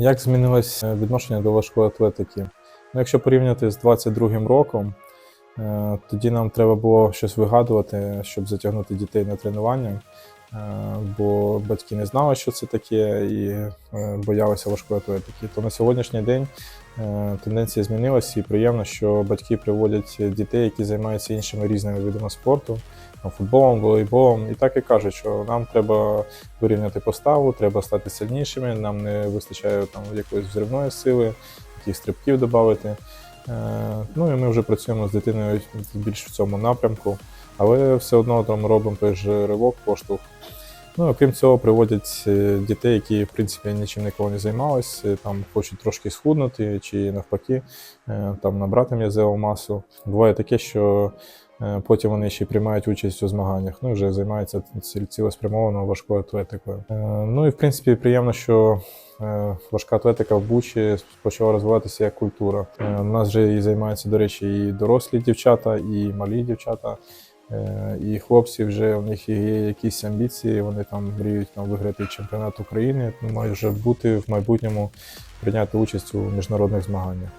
Як змінилось е, відношення до важкої атлетики? Ну, якщо порівняти з 22-м роком, е, тоді нам треба було щось вигадувати, щоб затягнути дітей на тренування, бо батьки не знали, що це таке, і е, боялися важкої атлетики. То на сьогоднішній день е, тенденція змінилася, і приємно, що батьки приводять дітей, які займаються іншими різними видами спорту, футболом, волейболом, і так і кажуть, що нам треба вирівняти поставу, треба стати сильнішими, нам не вистачає там якоїсь взривної сили, яких стрибків додати. Е, ну і ми вже працюємо з дитиною більш в цьому напрямку, але все одно там робимо той же ривок, поштовх. Ну, окрім цього, приводять е, дітей, які в принципі нічим ніколи не займалися, там хочуть трошки схуднути чи навпаки е, там набрати м'язеву масу. Буває таке, що потім вони ще приймають участь у змаганнях, ну і вже займаються ці- цілеспрямовано важкою атлетикою. Ну і в принципі приємно, що важка атлетика в Бучі почала розвиватися як культура. Е, У нас вже і займаються, до речі, і дорослі дівчата, і малі дівчата. Е, І хлопці вже у них є якісь амбіції, вони там мріють там, виграти чемпіонат України, Може бути в майбутньому прийняти участь у міжнародних змаганнях.